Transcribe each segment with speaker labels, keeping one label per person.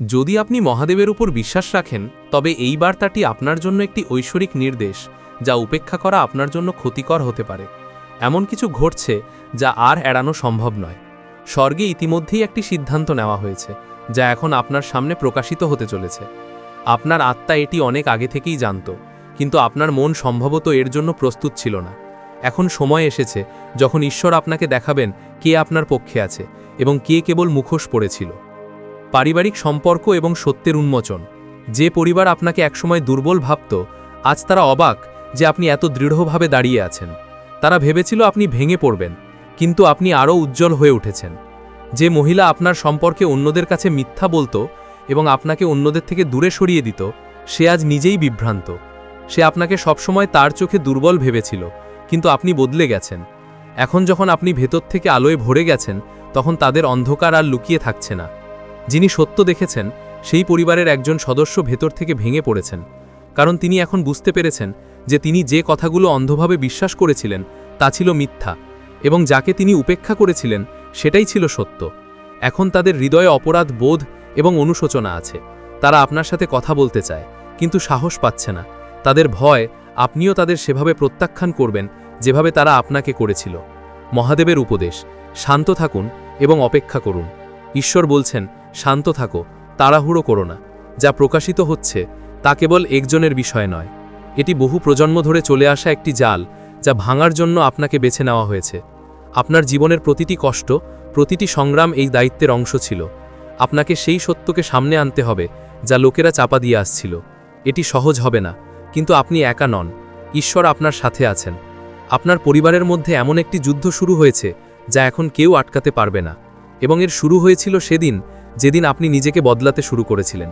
Speaker 1: যদি আপনি মহাদেবের উপর বিশ্বাস রাখেন, তবে এই বার্তাটি আপনার জন্য একটি ঐশ্বরিক নির্দেশ, যা উপেক্ষা করা আপনার জন্য ক্ষতিকর হতে পারে। এমন কিছু ঘটছে, যা আর এড়ানো সম্ভব নয়। স্বর্গে ইতিমধ্যেই একটি সিদ্ধান্ত নেওয়া হয়েছে, যা এখন আপনার সামনে প্রকাশিত হতে চলেছে। আপনার আত্মা এটি অনেক আগে থেকেই জানত, কিন্তু আপনার মন সম্ভবত এর জন্য প্রস্তুত ছিল না। এখন সময় এসেছে, যখন ঈশ্বর আপনাকে দেখাবেন কে আপনার পক্ষে আছে এবং কে কেবল মুখোশ পড়েছিল। পারিবারিক সম্পর্ক এবং সত্যের উন্মোচন। যে পরিবার আপনাকে একসময় দুর্বল ভাবত, আজ তারা অবাক যে আপনি এত দৃঢ়ভাবে দাঁড়িয়ে আছেন। তারা ভেবেছিল আপনি ভেঙে পড়বেন, কিন্তু আপনি আরও উজ্জ্বল হয়ে উঠেছেন। যে মহিলা আপনার সম্পর্কে অন্যদের কাছে মিথ্যা বলতো এবং আপনাকে অন্যদের থেকে দূরে সরিয়ে দিত, সে আজ নিজেই বিভ্রান্ত। সে আপনাকে সবসময় তার চোখে দুর্বল ভেবেছিল, কিন্তু আপনি বদলে গেছেন। এখন যখন আপনি ভেতর থেকে আলোয় ভরে গেছেন, তখন তাদের অন্ধকার আর লুকিয়ে থাকছে না। যিনি সত্য দেখেছেন, সেই পরিবারের একজন সদস্য ভেতর থেকে ভেঙে পড়েছেন। কারণ তিনি এখন বুঝতে পেরেছেন যে তিনি যে কথাগুলো অন্ধভাবে বিশ্বাস করেছিলেন, তা ছিল মিথ্যা, এবং যাকে তিনি উপেক্ষা করেছিলেন, সেটাই ছিল সত্য। এখন তাদের হৃদয়ে অপরাধ, বোধ এবং অনুশোচনা আছে। তারা আপনার সাথে কথা বলতে চায়, কিন্তু সাহস পাচ্ছে না। তাদের ভয়, আপনিও তাদের সেভাবে প্রত্যাখ্যান করবেন, যেভাবে তারা আপনাকে করেছিল। মহাদেবের উপদেশ, শান্ত থাকুন এবং অপেক্ষা করুন। ঈশ্বর বলছেন শান্ত থাকো, তাড়াহুড়ো করো না। যা প্রকাশিত হচ্ছে, তা কেবল একজনের বিষয় নয়। এটি বহু প্রজন্ম ধরে চলে আসা একটি জাল, যা ভাঙার জন্য আপনাকে বেছে নেওয়া হয়েছে। আপনার জীবনের প্রতিটি কষ্ট, প্রতিটি সংগ্রাম এই দায়িত্বের অংশ ছিল। আপনাকে সেই সত্যকে সামনে আনতে হবে, যা লোকেরা চাপা দিয়ে আসছিল। এটি সহজ হবে না, কিন্তু আপনি একা নন। ঈশ্বর আপনার সাথে আছেন। আপনার পরিবারের মধ্যে এমন একটি যুদ্ধ শুরু হয়েছে, যা এখন কেউ আটকাতে পারবে না। এবং এর শুরু হয়েছিল সেদিন যেদিন আপনি নিজেকে বদলাতে শুরু করেছিলেন।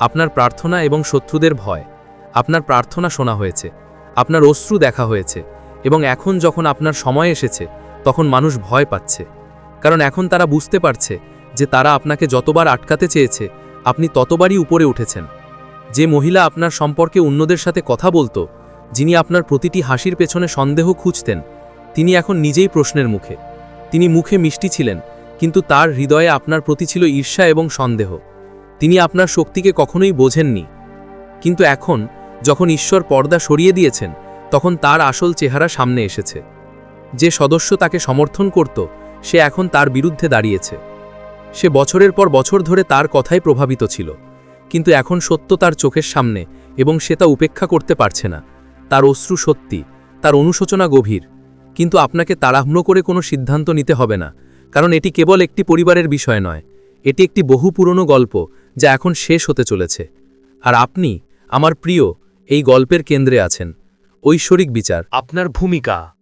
Speaker 1: আপনার প্রার্থনা এবং শত্রুদের ভয়, আপনার প্রার্থনা শোনা হয়েছে, আপনার অশ্রু দেখা হয়েছে এবং এখন যখন আপনার সময় এসেছে, তখন মানুষ ভয় পাচ্ছে। কারণ এখন তারা বুঝতে পারছে যে তারা আপনাকে যতবার আটকাতে চেয়েছে, আপনি ততবারই উপরে উঠেছেন। যে মহিলা আপনার সম্পর্কে অন্যদের সাথে কথা বলতো, যিনি আপনার প্রতিটি হাসির পেছনে সন্দেহ খুঁজতেন, তিনি এখন নিজেই প্রশ্নের মুখে। তিনি মুখে মিষ্টি ছিলেন কিন্তু তার হৃদয়ে আপনার প্রতি ছিল ঈর্ষা এবং সন্দেহ। তিনি আপনার শক্তিকে কখনোই বোঝেননি। কিন্তু এখন, যখন ঈশ্বর পর্দা সরিয়ে দিয়েছেন, তখন তার আসল চেহারা সামনে এসেছে। যে সদস্য তাকে সমর্থন করত, সে এখন তার বিরুদ্ধে দাঁড়িয়েছে। সে বছরের পর বছর ধরে তার কথাই প্রভাবিত ছিল। কিন্তু এখন সত্য তার চোখের সামনে এবং সে তা উপেক্ষা করতে পারছে না। তার অশ্রু সত্যি, তার অনুশোচনা গভীর। কিন্তু আপনাকে তাড়াহুড়ো করে কোনো সিদ্ধান্ত নিতে হবে না। কারণ এটি কেবল একটি পরিবারের বিষয় নয়, এটি একটি বহু পুরনো গল্প যা এখন শেষ হতে চলেছে। আর আপনি, আমার প্রিয়, এই গল্পের কেন্দ্রে আছেন। ঐশ্বরিক বিচার।
Speaker 2: আপনার ভূমিকা।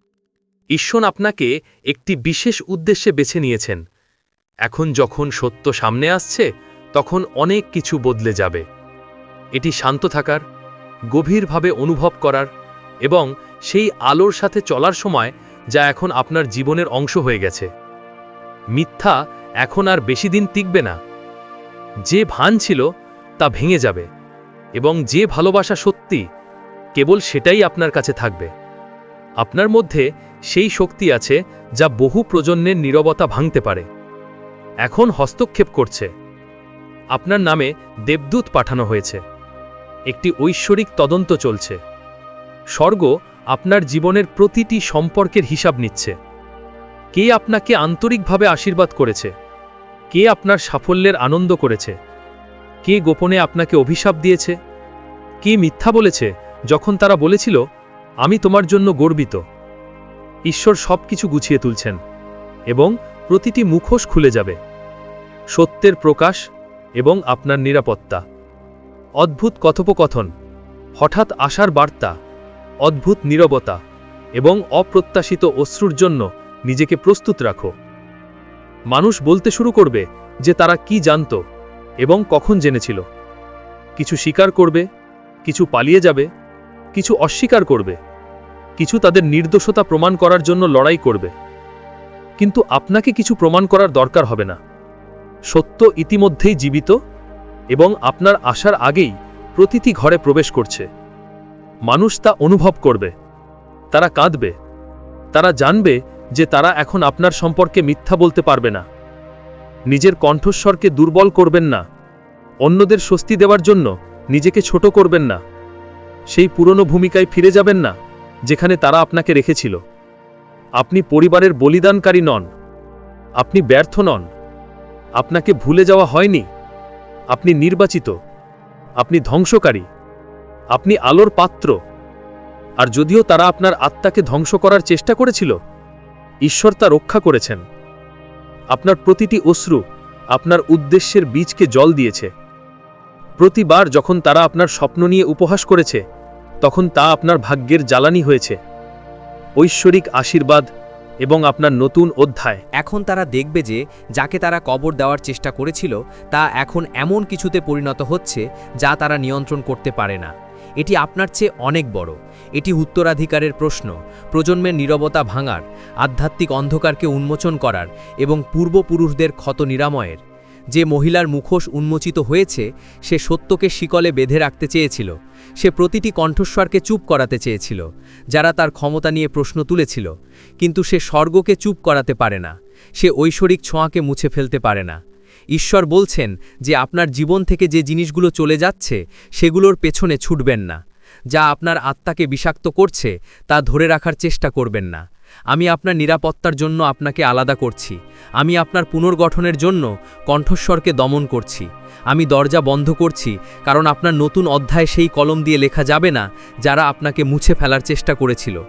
Speaker 2: ঈশ্বর আপনাকে একটি বিশেষ উদ্দেশ্যে বেছে নিয়েছেন। এখন যখন সত্য সামনে আসছে, তখন অনেক কিছু বদলে যাবে। এটি শান্ত থাকার, গভীরভাবে অনুভব করার এবং সেই আলোর সাথে চলার সময় যা এখন আপনার জীবনের অংশ হয়ে গেছে। মিথ্যা এখন আর বেশি দিন টিকবে না। যে ভান ছিল, তা ভেঙে যাবে, এবং যে ভালোবাসা সত্যি, কেবল সেটাই আপনার কাছে থাকবে। আপনার মধ্যে সেই শক্তি আছে, যা বহু প্রজন্মের নীরবতা ভাঙতে পারে। এখন হস্তক্ষেপ করছে। আপনার নামে দেবদূত পাঠানো হয়েছে। একটি ঐশ্বরিক তদন্ত চলছে। স্বর্গ আপনার জীবনের প্রতিটি সম্পর্কের হিসাব নিচ্ছে। কে আপনাকে আন্তরিকভাবে আশীর্বাদ করেছে? কে আপনার সাফল্যের আনন্দ করেছে? কে গোপনে আপনাকে অভিশাপ দিয়েছে? কে মিথ্যা বলেছে যখন তারা বলেছিল, আমি তোমার জন্য গর্বিত ঈশ্বর সব কিছু গুছিয়ে তুলছেন এবং প্রতিটি মুখোশ খুলে যাবে। সত্যের প্রকাশ এবং আপনার নিরাপত্তা। অদ্ভুত কথোপকথন, হঠাৎ আসার বার্তা, অদ্ভুত নীরবতা এবং অপ্রত্যাশিত অশ্রুর জন্য নিজেকে প্রস্তুত রাখো। মানুষ বলতে শুরু করবে যে তারা কি জানত এবং কখন জেনেছিল। কিছু স্বীকার করবে, কিছু পালিয়ে যাবে, কিছু অস্বীকার করবে, কিছু তাদের নির্দোষতা প্রমাণ করার জন্য লড়াই করবে। কিন্তু আপনাকে কিছু প্রমাণ করার দরকার হবে না। সত্য ইতিমধ্যেই জীবিত এবং আপনার আসার আগেই প্রতিটি ঘরে প্রবেশ করছে। মানুষ তা অনুভব করবে। তারা কাঁদবে। তারা জানবে যে তারা এখন আপনার সম্পর্কে মিথ্যা বলতে পারবে না। নিজের কণ্ঠস্বরকে দুর্বল করবেন না। অন্যদের স্বস্তি দেওয়ার জন্য নিজেকে ছোট করবেন না। সেই পুরনো ভূমিকায় ফিরে যাবেন না, যেখানে তারা আপনাকে রেখেছিল। আপনি পরিবারের বলিদানকারী নন। আপনি ব্যর্থ নন। আপনাকে ভুলে যাওয়া হয়নি। আপনি নির্বাচিত। আপনি ধ্বংসকারী। আপনি আলোর পাত্র। আর যদিও তারা আপনার আত্মাকে ধ্বংস করার চেষ্টা করেছিল ঈশ্বর তা রক্ষা করেছেন। আপনার প্রতিটি অশ্রু আপনার উদ্দেশ্যের বীজকে জল দিয়েছে। প্রতিবার যখন তারা আপনার স্বপ্ন নিয়ে উপহাস করেছে, তখন তা আপনার ভাগ্যের জ্বালানি হয়েছে। ঐশ্বরিক আশীর্বাদ এবং আপনার নতুন অধ্যায়।
Speaker 3: এখন তারা দেখবে যে, যাকে তারা কবর দেওয়ার চেষ্টা করেছিল, তা এখন এমন কিছুতে পরিণত হচ্ছে যা তারা নিয়ন্ত্রণ করতে পারে না। এটি আপনার চেয়ে অনেক বড়। এটি উত্তরাধিকারের প্রশ্ন। প্রজন্মের নীরবতা ভাঙার, আধ্যাত্মিক অন্ধকারকে উন্মোচন করার এবং পূর্বপুরুষদের ক্ষত নিরাময়ের। যে মহিলার মুখোশ উন্মোচিত হয়েছে, সে সত্যকে শিকলে বেঁধে রাখতে চেয়েছিল। সে প্রতিটি কণ্ঠস্বরকে চুপ করাতে চেয়েছিল, যারা তার ক্ষমতা নিয়ে প্রশ্ন তুলেছিল। কিন্তু সে স্বর্গকে চুপ করাতে পারে না। সে ঐশ্বরিক ছোঁয়াকে মুছে ফেলতে পারে না। ঈশ্বর বলছেন যে, আপনার জীবন থেকে যে জিনিসগুলো চলে যাচ্ছে, সেগুলোর পেছনে ছুটবেন না। যা আপনার আত্মাকে বিষাক্ত করছে, তা ধরে রাখার চেষ্টা করবেন না। আমি আপনার নিরাপত্তার জন্য আপনাকে আলাদা করছি। আমি আপনার পুনর্গঠনের জন্য কণ্ঠস্বরকে দমন করছি। আমি দরজা বন্ধ করছি, কারণ আপনার নতুন অধ্যায় সেই কলম দিয়ে লেখা যাবে না, যারা আপনাকে মুছে ফেলার চেষ্টা করেছিল।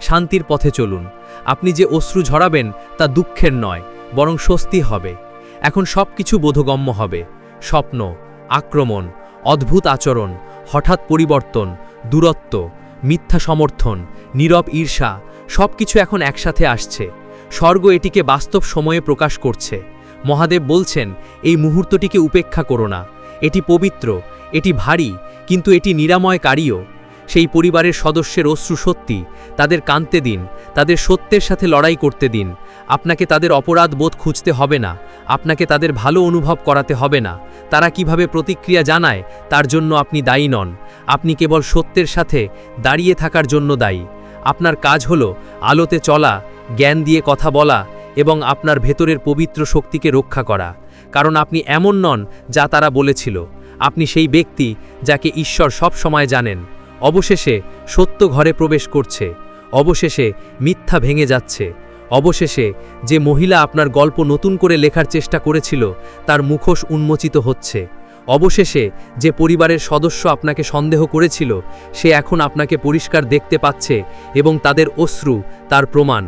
Speaker 3: শান্তির পথে চলুন। আপনি যে অশ্রু ঝরাবেন, তা দুঃখের নয়, বরং স্বস্তি হবে। এখন সব কিছু বোধগম্য হবে। স্বপ্ন, আক্রমণ, অদ্ভুত আচরণ, হঠাৎ পরিবর্তন দূরত্ব, মিথ্যা সমর্থন, নীরব ঈর্ষা সব কিছু এখন একসাথে আসছে। স্বর্গ এটিকে বাস্তব সময়ে প্রকাশ করছে। মহাদেব বলছেন, এই মুহূর্তটিকে উপেক্ষা করো না। এটি পবিত্র, এটি ভারী, কিন্তু এটি নিরাময়কারীও। সেই পরিবারের সদস্যের অশ্রু সত্যি, তাদের কাঁদতে দিন, তাদের সত্যের সাথে লড়াই করতে দিন। আপনাকে তাদের অপরাধ বোধ খুঁজতে হবে না, আপনাকে তাদের ভালো অনুভব করাতে হবে না। তারা কীভাবে প্রতিক্রিয়া জানায়, তার জন্য আপনি দায়ী নন। আপনি কেবল সত্যের সাথে দাঁড়িয়ে থাকার জন্য দায়ী। আপনার কাজ হল আলোতে চলা, জ্ঞান দিয়ে কথা বলা এবং আপনার ভেতরের পবিত্র শক্তিকে রক্ষা করা। কারণ আপনি এমন নন যা তারা বলেছিল। আপনি সেই ব্যক্তি যাকে ঈশ্বর সব সময় জানেন। অবশেষে সত্য ঘরে প্রবেশ করছে, অবশেষে মিথ্যা ভেঙে যাচ্ছে, অবশেষে যে মহিলা আপনার গল্প নতুন করে লেখার চেষ্টা করেছিল, তার মুখোশ উন্মোচিত হচ্ছে, অবশেষে যে পরিবারের সদস্য আপনাকে সন্দেহ করেছিল, সে এখন আপনাকে পরিষ্কার দেখতে পাচ্ছে এবং তাদের অশ্রু, তার প্রমাণ।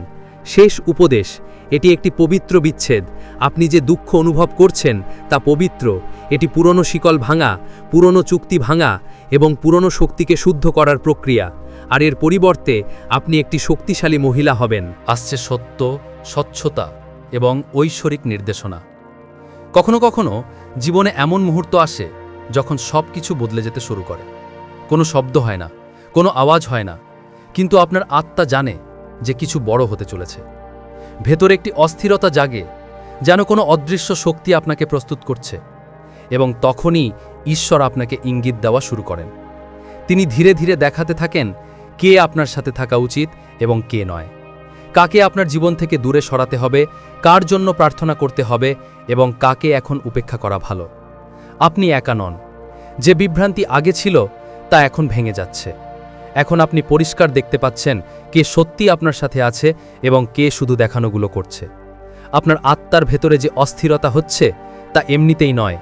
Speaker 3: শেষ উপদেশ, এটি একটি পবিত্র বিচ্ছেদ। আপনি যে দুঃখ অনুভব করছেন, তা পবিত্র। এটি পুরনো শিকল ভাঙা, পুরনো চুক্তি ভাঙা এবং পুরনো শক্তিকে শুদ্ধ করার প্রক্রিয়া। আর এর পরিবর্তে, আপনি একটি শক্তিশালী মহিলা হবেন।
Speaker 1: আসছে সত্য, স্বচ্ছতা এবং ঐশ্বরিক নির্দেশনা। কখনো কখনো জীবনে এমন মুহূর্ত আসে যখন সব কিছু বদলে যেতে শুরু করে। কোনো শব্দ হয় না, কোনো আওয়াজ হয় না, কিন্তু আপনার আত্মা জানে যে কিছু বড় হতে চলেছে। ভেতরে একটি অস্থিরতা জাগে, যেন কোনো অদৃশ্য শক্তি আপনাকে প্রস্তুত করছে এবং তখনই ঈশ্বর আপনাকে ইঙ্গিত দেওয়া শুরু করেন। তিনি ধীরে ধীরে দেখাতে থাকেন কে আপনার সাথে থাকা উচিত এবং কে নয়। কাকে আপনার জীবন থেকে দূরে সরাতে হবে, কার জন্য প্রার্থনা করতে হবে এবং কাকে এখন উপেক্ষা করা ভালো। আপনি একা নন। যে বিভ্রান্তি আগে ছিল, তা এখন ভেঙে যাচ্ছে। এখন আপনি পরিষ্কার দেখতে পাচ্ছেন কে সত্যি আপনার সাথে আছে এবং কে শুধু দেখানোগুলো করছে। আপনার আত্মার ভেতরে যে অস্থিরতা হচ্ছে, তা এমনিতেই নয়।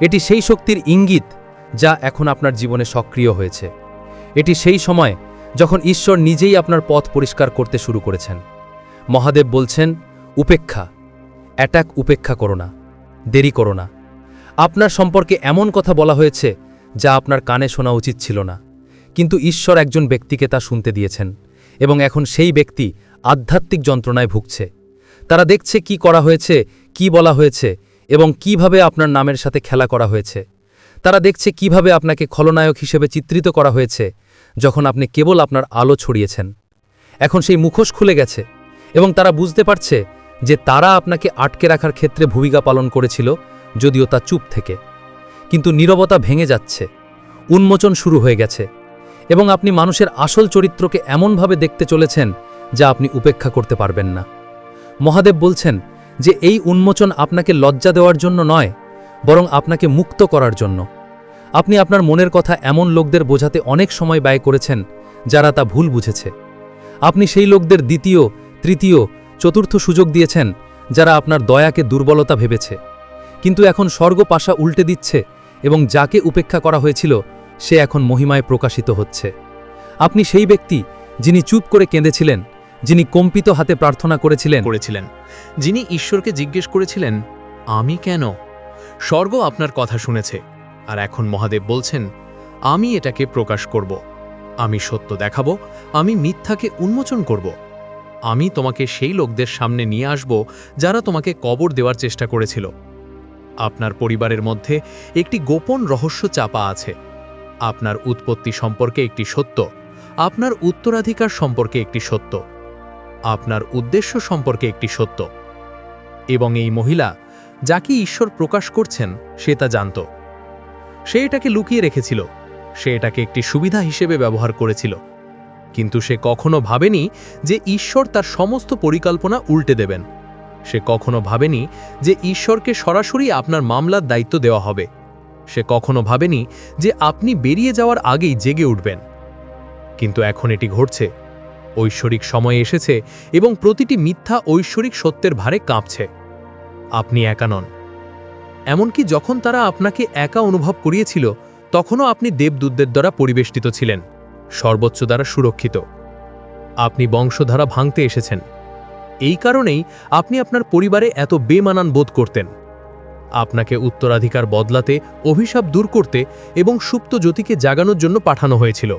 Speaker 1: এটি সেই শক্তির ইঙ্গিত যা এখন আপনার জীবনে সক্রিয় হয়েছে। এটি সেই সময় যখন ঈশ্বর নিজেই আপনার পথ পরিষ্কার করতে শুরু করেছেন। মহাদেব বলছেন, উপেক্ষা, অ্যাটাক উপেক্ষা করো না, দেরি করো না। আপনার সম্পর্কে এমন কথা বলা হয়েছে যা আপনার কানে শোনা উচিত ছিল না। কিন্তু ঈশ্বর একজন ব্যক্তিকে তা শুনতে দিয়েছেন এবং এখন সেই ব্যক্তি আধ্যাত্মিক যন্ত্রণায় ভুগছে। তারা দেখছে কি করা হয়েছে, কি বলা হয়েছে এবং কীভাবে আপনার নামের সাথে খেলা করা হয়েছে। তারা দেখছে কীভাবে আপনাকে খলনায়ক হিসেবে চিত্রিত করা হয়েছে যখন আপনি কেবল আপনার আলো ছড়িয়েছেন। এখন সেই মুখোশ খুলে গেছে এবং তারা বুঝতে পারছে যে তারা আপনাকে আটকে রাখার ক্ষেত্রে ভূমিকা পালন করেছিল যদিও তা চুপ থেকে। কিন্তু নীরবতা ভেঙে যাচ্ছে, উন্মোচন শুরু হয়ে গেছে। এবং আপনি মানুষের আসল চরিত্রকে এমনভাবে দেখতে চলেছেন যা আপনি উপেক্ষা করতে পারবেন না। মহাদেব বলছেন যে এই উন্মোচন আপনাকে লজ্জা দেওয়ার জন্য নয়,
Speaker 4: বরং আপনাকে মুক্ত করার জন্য। আপনি আপনার মনের কথা এমন লোকদের বোঝাতে অনেক সময় ব্যয় করেছেন যারা তা ভুল বুঝেছে। আপনি সেই লোকদের দ্বিতীয়, তৃতীয়, চতুর্থ সুযোগ দিয়েছেন যারা আপনার দয়াকে দুর্বলতা ভেবেছে। কিন্তু এখন স্বর্গ পাশা উল্টে দিচ্ছে এবং যাকে উপেক্ষা করা হয়েছিল সে এখন মহিমায় প্রকাশিত হচ্ছে। আপনি সেই ব্যক্তি যিনি চুপ করে কেঁদেছিলেন, যিনি কম্পিত হাতে প্রার্থনা করেছিলেন।
Speaker 2: করেছিলেন। যিনি ঈশ্বরকে জিজ্ঞেস করেছিলেন, আমি কেন? স্বর্গ আপনার কথা শুনেছে। আর এখন মহাদেব বলছেন, আমি এটাকে প্রকাশ করব। আমি সত্য দেখাবো, আমি মিথ্যাকে উন্মোচন করব। আমি তোমাকে সেই লোকদের সামনে নিয়ে আসব, যারা তোমাকে কবর দেওয়ার চেষ্টা করেছিল। আপনার পরিবারের মধ্যে একটি গোপন রহস্য চাপা আছে। আপনার উৎপত্তি সম্পর্কে একটি সত্য, আপনার উত্তরাধিকার সম্পর্কে একটি সত্য, আপনার উদ্দেশ্য সম্পর্কে একটি সত্য। এবং এই মহিলা যাকে ঈশ্বর প্রকাশ করছেন, সে তা জানত। সে এটাকে লুকিয়ে রেখেছিল, সে এটাকে একটি সুবিধা হিসেবে ব্যবহার করেছিল। কিন্তু সে কখনো ভাবেনি যে ঈশ্বর তার সমস্ত পরিকল্পনা উল্টে দেবেন। সে কখনো ভাবেনি যে ঈশ্বরকে সরাসরি আপনার মামলার দায়িত্ব দেওয়া হবে। সে কখনো ভাবেনি যে আপনি বেরিয়ে যাওয়ার আগেই জেগে উঠবেন। কিন্তু এখন এটি ঘটছে। ঐশ্বরিক সময় এসেছে এবং প্রতিটি মিথ্যা ঐশ্বরিক সত্যের ভারে কাঁপছে। আপনি একা নন। এমনকি যখন তারা আপনাকে একা অনুভব করিয়েছিল, তখনও আপনি দেবদূতদের দ্বারা পরিবেষ্টিত ছিলেন, সর্বোচ্চ দ্বারা সুরক্ষিত। আপনি বংশধারা ভাঙতে এসেছেন। এই কারণেই আপনি আপনার পরিবারে এত বেমানান বোধ করতেন। আপনাকে উত্তরাধিকার বদলাতে, অভিশাপ দূর করতে এবং সুপ্ত জ্যোতিকে জাগানোর জন্য পাঠানো হয়েছিল।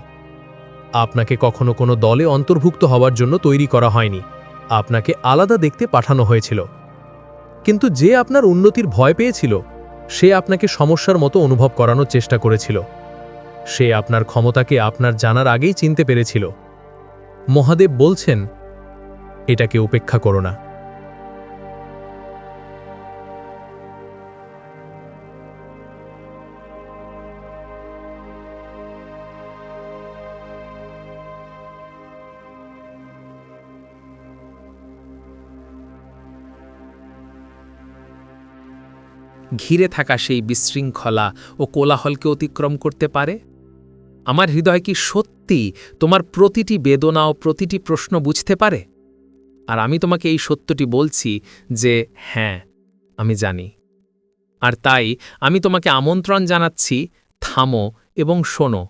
Speaker 2: আপনাকে কখনো কোনো দলে অন্তর্ভুক্ত হওয়ার জন্য তৈরি করা হয়নি। আপনাকে আলাদা দেখতে পাঠানো হয়েছিল। কিন্তু যে আপনার উন্নতির ভয় পেয়েছিল, সে আপনাকে সমস্যার মতো অনুভব করানোর চেষ্টা করেছিল। সে আপনার ক্ষমতাকে আপনার জানার আগেই চিনতে পেরেছিল। মহাদেব বলছেন, এটাকে উপেক্ষা করো না।
Speaker 5: ঘিরে থাকা সেই বিশৃঙ্খলা ও কোলাহলকে অতিক্রম করতে পারে? আমার হৃদয় কি সত্যি তোমার প্রতিটি বেদনা ও প্রতিটি প্রশ্ন বুঝতে পারে? আর আমি তোমাকে এই সত্যটি বলছি যে হ্যাঁ আমি জানি। আর তাই আমি তোমাকে আমন্ত্রণ জানাচ্ছি, থামো এবং শোনো।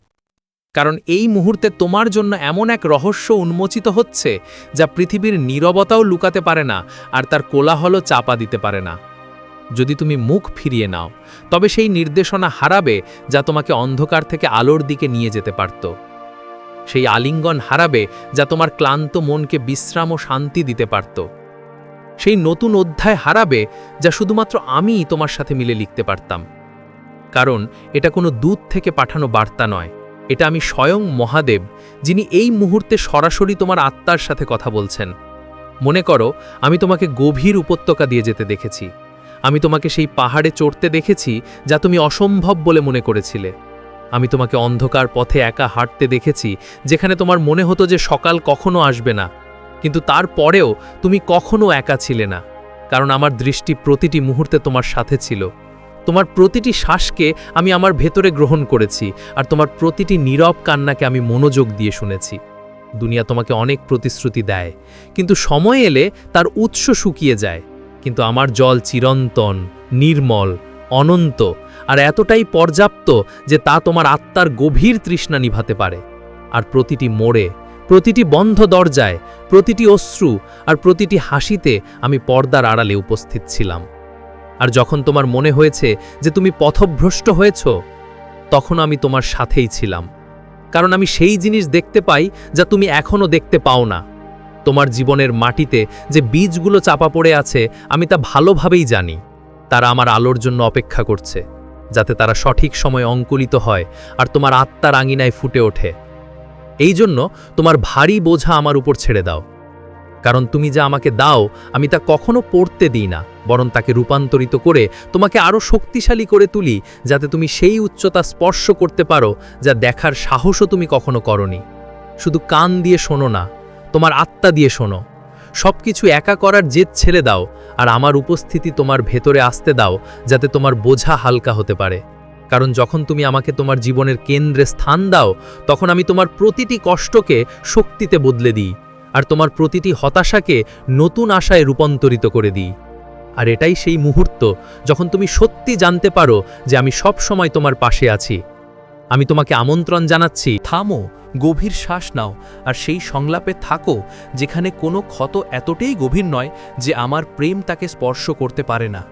Speaker 5: কারণ এই মুহূর্তে তোমার জন্য এমন এক রহস্য উন্মোচিত হচ্ছে যা পৃথিবীর নীরবতাও লুকাতে পারে না আর তার কোলাহলও চাপা দিতে পারে না। যদি তুমি মুখ ফিরিয়ে নাও, তবে সেই নির্দেশনা হারাবে যা তোমাকে অন্ধকার থেকে আলোর দিকে নিয়ে যেতে পারত। সেই আলিঙ্গন হারাবে যা তোমার ক্লান্ত মনকে বিশ্রাম ও শান্তি দিতে পারত। সেই নতুন অধ্যায় হারাবে যা শুধুমাত্র আমিই তোমার সাথে মিলে লিখতে পারতাম। কারণ এটা কোনো দূত থেকে পাঠানো বার্তা নয়, এটা আমি স্বয়ং মহাদেব, যিনি এই মুহূর্তে সরাসরি তোমার আত্মার সাথে কথা বলছেন। মনে করো, আমি তোমাকে গভীর উপত্যকা দিয়ে যেতে দেখেছি। আমি তোমাকে সেই পাহাড়ে চড়তে দেখেছি যা তুমি অসম্ভব বলে মনে করেছিলে। আমি তোমাকে অন্ধকার পথে একা হাঁটতে দেখেছি, যেখানে তোমার মনে হতো যে সকাল কখনো আসবে না। কিন্তু তারপরেও তুমি কখনো একা ছিলে না, কারণ আমার দৃষ্টি প্রতিটি মুহূর্তে তোমার সাথে ছিল। তোমার প্রতিটি শ্বাসকে আমি আমার ভেতরে গ্রহণ করেছি, আর তোমার প্রতিটি নীরব কান্নাকে আমি মনোযোগ দিয়ে শুনেছি। দুনিয়া তোমাকে অনেক প্রতিশ্রুতি দেয়, কিন্তু সময় এলে তার উৎস শুকিয়ে যায়। কিন্তু আমার জল চিরন্তন, নির্মল, অনন্ত আর এতটাই পর্যাপ্ত যে তা তোমার আত্মার গভীর তৃষ্ণা নিভাতে পারে। আর প্রতিটি মোড়ে, প্রতিটি বন্ধ দরজায়, প্রতিটি অশ্রু আর প্রতিটি হাসিতে আমি পর্দার আড়ালে উপস্থিত ছিলাম। আর যখন তোমার মনে হয়েছে যে তুমি পথভ্রষ্ট হয়েছ, তখন আমি তোমার সাথেই ছিলাম। কারণ আমি সেই জিনিস দেখতে পাই যা তুমি এখনও দেখতে পাও না। তোমার জীবনের মাটিতে যে বীজগুলো চাপা পড়ে আছে, আমি তা ভালোভাবেই জানি। তারা আমার আলোর জন্য অপেক্ষা করছে, যাতে তারা সঠিক সময় অঙ্কুলিত হয় আর তোমার আত্মার আঙিনায় ফুটে ওঠে। এই জন্য তোমার ভারী বোঝা আমার উপর ছেড়ে দাও। কারণ তুমি যা আমাকে দাও, আমি তা কখনো পড়তে দিই না, বরং তাকে রূপান্তরিত করে তোমাকে আরও শক্তিশালী করে তুলি, যাতে তুমি সেই উচ্চতা স্পর্শ করতে পারো, যা দেখার সাহসও তুমি কখনো করনি। শুধু কান দিয়ে শোনো না তোমার আত্মা দিয়ে শোনো।
Speaker 4: সব কিছু একা করার জেদ ছেড়ে দাও আর আমার উপস্থিতি তোমার ভেতরে আসতে দাও যাতে তোমার বোঝা হালকা হতে পারে। কারণ যখন তুমি আমাকে তোমার জীবনের কেন্দ্রে স্থান দাও, তখন আমি তোমার প্রতিটি কষ্টকে শক্তিতে বদলে দিই আর তোমার প্রতিটি হতাশাকে নতুন আশায় রূপান্তরিত করে দিই। আর এটাই সেই মুহূর্ত যখন তুমি সত্যি জানতে পারো যে আমি সব সময় তোমার পাশে আছি। আমি তোমাকে আমন্ত্রণ জানাচ্ছি। থামো, গভীর শ্বাস নাও, আর সেই সংলাপে থাকো, যেখানে কোনো ক্ষত এতটাই গভীর নয় যে আমার প্রেম তাকে স্পর্শ করতে পারে না।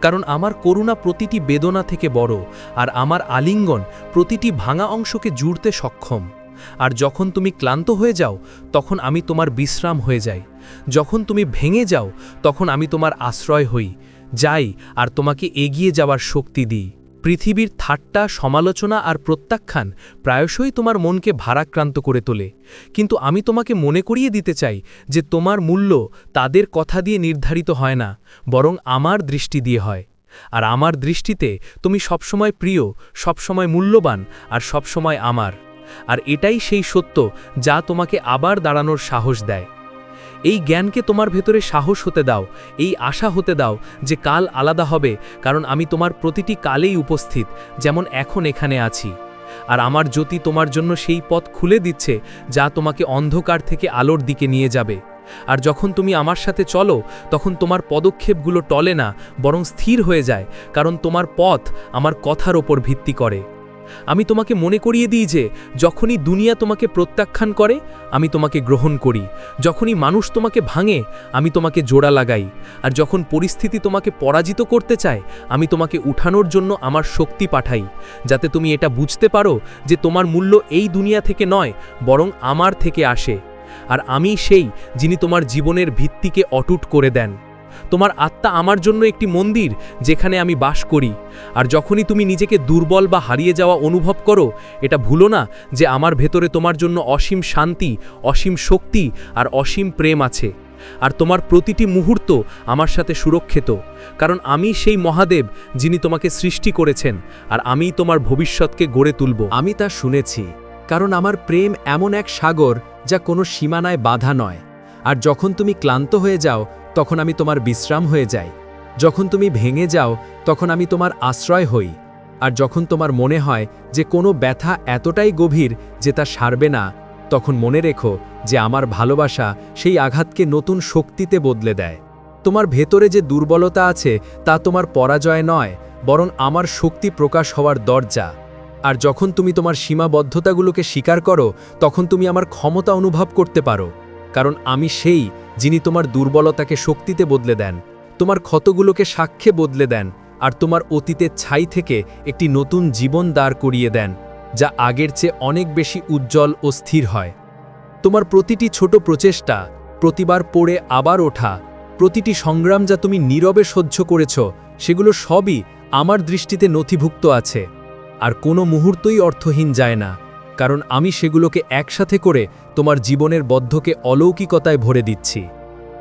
Speaker 4: কারণ আমার করুণা প্রতিটি বেদনা থেকে বড়, আর আমার আলিঙ্গন প্রতিটি ভাঙা অংশকে জুড়তে সক্ষম। আর যখন তুমি ক্লান্ত হয়ে যাও, তখন আমি তোমার বিশ্রাম হয়ে যাই। যখন তুমি ভেঙে যাও, তখন আমি তোমার আশ্রয় হই। যাই, আর তোমাকে এগিয়ে যাওয়ার শক্তি দিই। পৃথিবীর ঠাট্টা, সমালোচনা আর প্রত্যাখ্যান প্রায়শই তোমার মনকে ভারাক্রান্ত করে তোলে। কিন্তু আমি তোমাকে মনে করিয়ে দিতে চাই যে তোমার মূল্য তাদের কথা দিয়ে নির্ধারিত হয় না, বরং আমার দৃষ্টি দিয়ে হয়। আর আমার দৃষ্টিতে তুমি সবসময় প্রিয়, সবসময় মূল্যবান আর সবসময় আমার। আর এটাই সেই সত্য যা তোমাকে আবার দাঁড়ানোর সাহস দেয়। এই জ্ঞানকে তোমার ভেতরে সাহস হতে দাও, এই আশা হতে দাও যে কাল আলাদা হবে, কারণ আমি তোমার প্রতিটি কালেই উপস্থিত, যেমন এখন এখানে আছি। আর আমার জ্যোতি তোমার জন্য সেই পথ খুলে দিচ্ছে, যা তোমাকে অন্ধকার থেকে আলোর দিকে নিয়ে যাবে। আর যখন তুমি আমার সাথে চলো, তখন তোমার পদক্ষেপগুলো টলে না, বরং স্থির হয়ে যায়, কারণ তোমার পথ আমার কথার ওপর ভিত্তি করে। আমি তোমাকে মনে করিয়ে দিই যে, যখনই দুনিয়া তোমাকে প্রত্যাখ্যান করে, আমি তোমাকে গ্রহণ করি। যখনই মানুষ তোমাকে ভাঙে, আমি তোমাকে জোড়া লাগাই। আর যখন পরিস্থিতি তোমাকে পরাজিত করতে চায়, আমি তোমাকে উঠানোর জন্য আমার শক্তি পাঠাই। যাতে তুমি এটা বুঝতে পারো যে তোমার মূল্য এই দুনিয়া থেকে নয়, বরং আমার থেকে আসে। আর আমি সেই যিনি তোমার জীবনের ভিত্তিকে অটুট করে দেন। তোমার আত্মা আমার জন্য একটি মন্দির যেখানে আমি বাস করি। আর যখনই তুমি নিজেকে দুর্বল বা হারিয়ে যাওয়া অনুভব করো, এটা ভুলো না যে আমার ভেতরে তোমার জন্য অসীম শান্তি, অসীম শক্তি আর অসীম প্রেম আছে। আর তোমার প্রতিটি মুহূর্ত আমার সাথে সুরক্ষিত। কারণ আমি সেই মহাদেব যিনি তোমাকে সৃষ্টি করেছেন আর আমিই তোমার ভবিষ্যৎকে গড়ে তুলব।
Speaker 3: আমি তা শুনেছি, কারণ আমার প্রেম এমন এক সাগর যা কোনো সীমানায় বাধা নয়। আর যখন তুমি ক্লান্ত হয়ে যাও তখন আমি তোমার বিশ্রাম হয়ে যাই। যখন তুমি ভেঙে যাও, তখন আমি তোমার আশ্রয় হই। আর যখন তোমার মনে হয় যে কোনো ব্যথা এতটাই গভীর যে তা সারবে না, তখন মনে রেখো যে আমার ভালোবাসা সেই আঘাতকে নতুন শক্তিতে বদলে দেয়। তোমার ভেতরে যে দুর্বলতা আছে, তা তোমার পরাজয় নয়, বরং আমার শক্তি প্রকাশ হওয়ার দরজা। আর যখন তুমি তোমার সীমাবদ্ধতাগুলোকে স্বীকার করো, তখন তুমি আমার ক্ষমতা অনুভব করতে পারো। কারণ আমি সেই যিনি তোমার দুর্বলতাকে শক্তিতে বদলে দেন, তোমার ক্ষতগুলোকে সাক্ষ্যে বদলে দেন, আর তোমার অতীতের ছাই থেকে একটি নতুন জীবন দাঁড় করিয়ে দেন, যা আগের চেয়ে অনেক বেশি উজ্জ্বল ও স্থির হয়। তোমার প্রতিটি ছোট প্রচেষ্টা, প্রতিবার পড়ে আবার ওঠা, প্রতিটি সংগ্রাম যা তুমি নীরবে সহ্য করেছ, সেগুলো সবই আমার দৃষ্টিতে নথিভুক্ত আছে, আর কোনো মুহূর্তই অর্থহীন যায় না। কারণ আমি সেগুলোকে একসাথে করে তোমার জীবনের বদ্ধকে অলৌকিকতায় ভরে দিচ্ছি।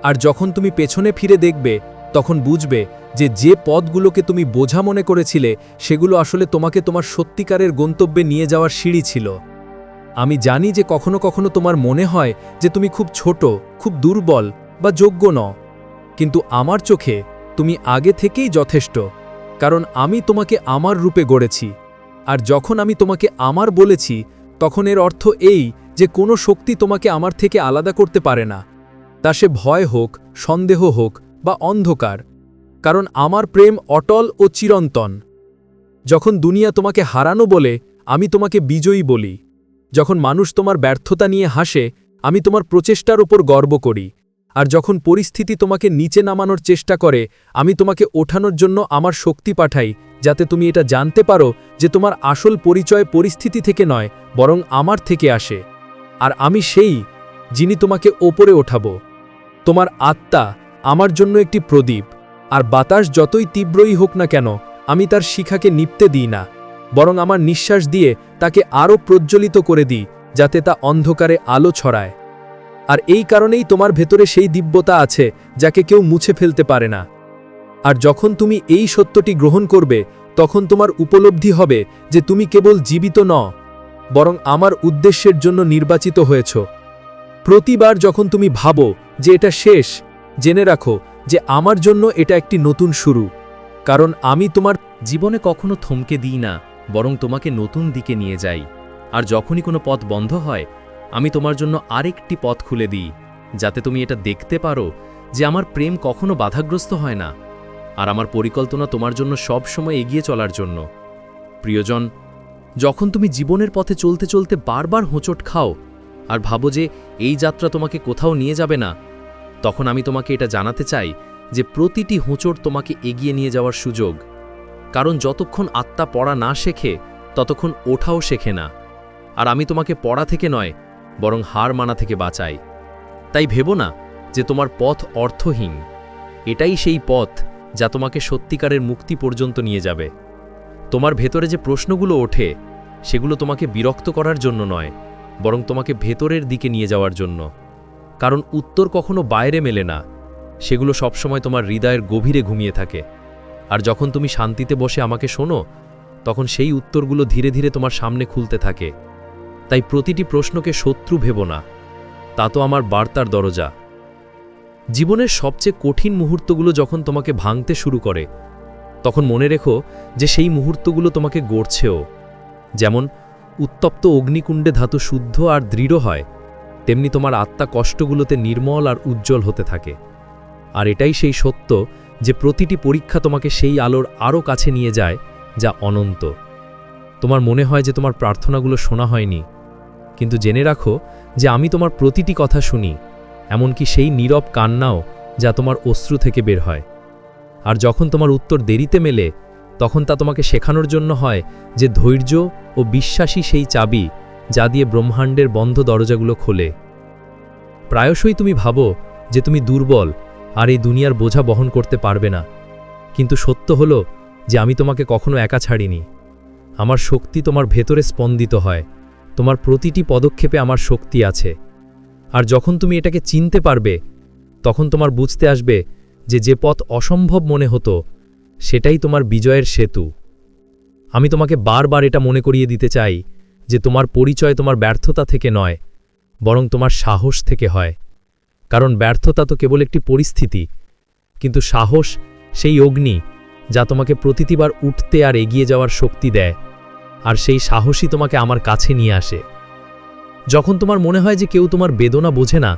Speaker 3: আর যখন তুমি পেছনে ফিরে দেখবে, তখন বুঝবে যে যে পদগুলোকে তুমি বোঝা মনে করেছিলে, সেগুলো আসলে তোমাকে তোমার সত্যিকারের গন্তব্যে নিয়ে যাওয়ার সিঁড়ি ছিল। আমি জানি যে কখনো কখনো তোমার মনে হয় যে তুমি খুব ছোট, খুব দুর্বল বা যোগ্য ন কিন্তু আমার চোখে তুমি আগে থেকেই যথেষ্ট, কারণ আমি তোমাকে আমার রূপে গড়েছি। আর যখন আমি তোমাকে আমার বলেছি তখন এর অর্থ এই যে কোনো শক্তি তোমাকে আমার থেকে আলাদা করতে পারে না। তা সে ভয় হোক, সন্দেহ হোক বা অন্ধকার, কারণ আমার প্রেম অটল ও চিরন্তন। যখন দুনিয়া তোমাকে হারানো বলে, আমি তোমাকে বিজয়ী বলি। যখন মানুষ তোমার ব্যর্থতা নিয়ে হাসে, আমি তোমার প্রচেষ্টার উপর গর্ব করি। আর যখন পরিস্থিতি তোমাকে নিচে নামানোর চেষ্টা করে, আমি তোমাকে ওঠানোর জন্য আমার শক্তি পাঠাই, যাতে তুমি এটা জানতে পারো যে তোমার আসল পরিচয় পরিস্থিতি থেকে নয়, বরং আমার থেকে আসে। আর আমি সেই যিনি তোমাকে ওপরে ওঠাবো। তোমার আত্মা আমার জন্য একটি প্রদীপ, আর বাতাস যতই তীব্রই হোক না কেন, আমি তার শিখাকে নিপতে দিই না, বরং আমার নিঃশ্বাস দিয়ে তাকে আরও প্রজ্বলিত করে দিই, যাতে তা অন্ধকারে আলো ছড়ায়। আর এই কারণেই তোমার ভেতরে সেই দিব্যতা আছে, যাকে কেউ মুছে ফেলতে পারে না। আর যখন তুমি এই সত্যটি গ্রহণ করবে, তখন তোমার উপলব্ধি হবে যে তুমি কেবল জীবিত ন বরং আমার উদ্দেশ্যের জন্য নির্বাচিত হয়েছ। প্রতিবার যখন তুমি ভাবো
Speaker 6: যে এটা শেষ, জেনে রাখো যে আমার জন্য এটা একটি নতুন শুরু। কারণ আমি তোমার
Speaker 3: জীবনে কখনো থমকে দিই না, বরং তোমাকে নতুন দিকে নিয়ে যাই। আর যখনই কোনো পথ বন্ধ হয় আমি তোমার জন্য আরেকটি পথ খুলে দিই, যাতে তুমি এটা দেখতে পারো যে আমার প্রেম কখনো বাধাগ্রস্ত হয় না আর আমার পরিকল্পনা তোমার জন্য সব সময় এগিয়ে চলার জন্য। প্রিয়জন, যখন তুমি জীবনের পথে চলতে চলতে বারবার হোঁচট খাও আর ভাবো যে এই যাত্রা তোমাকে কোথাও নিয়ে যাবে না, তখন আমি তোমাকে এটা জানাতে চাই যে প্রতিটি হোঁচট তোমাকে এগিয়ে নিয়ে যাওয়ার সুযোগ। কারণ যতক্ষণ আত্মা পড়া না শেখে, ততক্ষণ ওঠাও শেখে না। আর আমি তোমাকে পড়া থেকে নয় বরং হার মানা থেকে বাঁচাই। তাই ভেবো না যে তোমার পথ অর্থহীন। এটাই সেই পথ যা তোমাকে সত্যিকারের মুক্তি পর্যন্ত নিয়ে যাবে। তোমার ভেতরে যে প্রশ্নগুলো ওঠে, সেগুলো তোমাকে বিরক্ত করার জন্য নয়, বরং তোমাকে ভেতরের দিকে নিয়ে যাওয়ার জন্য। কারণ উত্তর কখনো বাইরে মেলে না, সেগুলো সবসময় তোমার হৃদয়ের গভীরে ঘুমিয়ে থাকে। আর যখন তুমি শান্তিতে বসে আমাকে শোনো, তখন সেই উত্তরগুলো ধীরে ধীরে তোমার সামনে খুলতে থাকে। তাই প্রতিটি প্রশ্নকে শত্রু ভেব না। তা তো আমার বার্তার দরজা। জীবনের সবচেয়ে কঠিন মুহূর্তগুলো যখন তোমাকে ভাঙতে শুরু করে, তখন মনে রেখো যে সেই মুহূর্তগুলো তোমাকে গড়ছেও। যেমন, উত্তপ্ত অগ্নিকুণ্ডে ধাতু শুদ্ধ আর দৃঢ় হয়, তেমনি তোমার আত্মা কষ্টগুলোতে নির্মল আর উজ্জ্বল হতে থাকে। আর এটাই সেই সত্য যে প্রতিটি পরীক্ষা তোমাকে সেই আলোর আরও কাছে নিয়ে যায়, যা অনন্ত। তোমার মনে হয় যে তোমার প্রার্থনাগুলো শোনা হয়নি। কিন্তু জেনে রাখো যে আমি তোমার প্রতিটি কথা শুনি, এমনকি সেই নীরব কান্নাও যা তোমার অশ্রু থেকে বের হয়। আর যখন তোমার উত্তর দেরিতে মেলে, তখন তা তোমাকে শেখানোর জন্য হয় যে ধৈর্য ও বিশ্বাসী সেই চাবি যা দিয়ে ব্রহ্মাণ্ডের বন্ধ দরজাগুলো খোলে। প্রায়শই তুমি ভাবো যে তুমি দুর্বল আর এই দুনিয়ার বোঝা বহন করতে পারবে না। কিন্তু সত্য হলো যে আমি তোমাকে কখনো একা ছাড়িনি। আমার শক্তি তোমার ভেতরে স্পন্দিত হয়। তোমার প্রতিটি পদক্ষেপে আমার শক্তি আছে। আর যখন তুমি এটাকে চিনতে পারবে, তখন তোমার বুঝতে আসবে যে যে পথ অসম্ভব মনে হতো, সেটাই তোমার বিজয়ের সেতু। আমি তোমাকে বারবার এটা মনে করিয়ে দিতে চাই যে তোমার পরিচয় তোমার ব্যর্থতা থেকে নয়, বরং তোমার সাহস থেকে হয়। কারণ ব্যর্থতা তো কেবল একটি পরিস্থিতি, কিন্তু সাহস সেই অগ্নি যা তোমাকে প্রতিটিবার উঠতে আর এগিয়ে যাওয়ার শক্তি দেয়। আর সেই সাহসই তোমাকে আমার কাছে নিয়ে আসে। যখন তোমার মনে হয় যে কেউ তোমার বেদনা বোঝে না,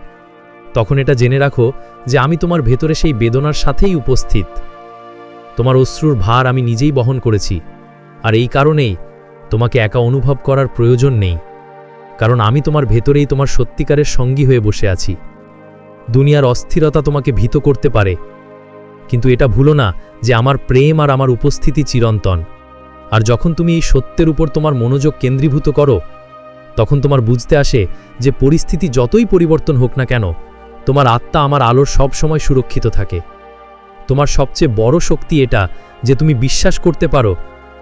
Speaker 3: তখন এটা জেনে রাখো যে আমি তোমার ভেতরে সেই বেদনার সাথেই উপস্থিত। তোমার অশ্রুর ভার আমি নিজেই বহন করেছি, আর এই কারণেই তোমাকে একা অনুভব করার প্রয়োজন নেই, কারণ আমি তোমার ভেতরেই তোমার সত্যিকারের সঙ্গী হয়ে বসে আছি। দুনিয়ার অস্থিরতা তোমাকে ভীত করতে পারে, কিন্তু এটা ভুলো না যে আমার প্রেম আর আমার উপস্থিতি চিরন্তন। আর যখন তুমি এই সত্যের উপর তোমার মনোযোগ কেন্দ্রীভূত করো, তখন তোমার বুঝতে আসে যে পরিস্থিতি যতই পরিবর্তন হোক না কেন, তোমার আত্মা আমার আলোর সব সময় সুরক্ষিত থাকে। তোমার সবচেয়ে বড় শক্তি এটা যে তুমি বিশ্বাস করতে পারো,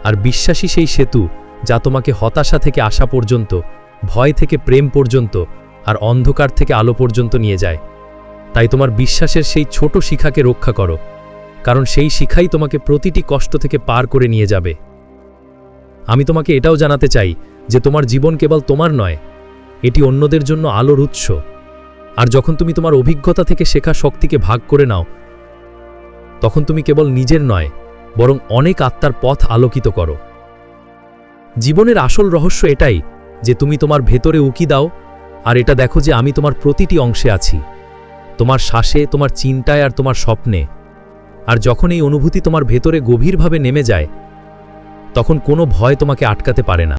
Speaker 3: আর বিশ্বাসী সেই সেতু যা তোমাকে হতাশা থেকে আসা পর্যন্ত, ভয় থেকে প্রেম পর্যন্ত, আর অন্ধকার থেকে আলো পর্যন্ত নিয়ে যায়। তাই তোমার বিশ্বাসের সেই ছোট শিখাকে রক্ষা করো, কারণ সেই শিখাই তোমাকে প্রতিটি কষ্ট থেকে পার করে নিয়ে যাবে। আমি তোমাকে এটাও জানাতে চাই যে তোমার জীবন কেবল তোমার নয়, এটি অন্যদের জন্য আলোর উৎস। আর যখন তুমি তোমার অভিজ্ঞতা থেকে শেখা শক্তিকে ভাগ করে নাও, তখন তুমি কেবল নিজের নয়, বরং অনেক আত্মার পথ আলোকিত করো। জীবনের আসল রহস্য এটাই যে তুমি তোমার ভেতরে উকি দাও, আর এটা দেখো যে আমি তোমার প্রতিটি অংশে আছি। তোমার শ্বাসে, তোমার চিন্তায় আর তোমার স্বপ্নে। আর যখন এই অনুভূতি তোমার ভেতরে গভীরভাবে নেমে যায় তখন কোনো ভয় তোমাকে আটকাতে পারে না।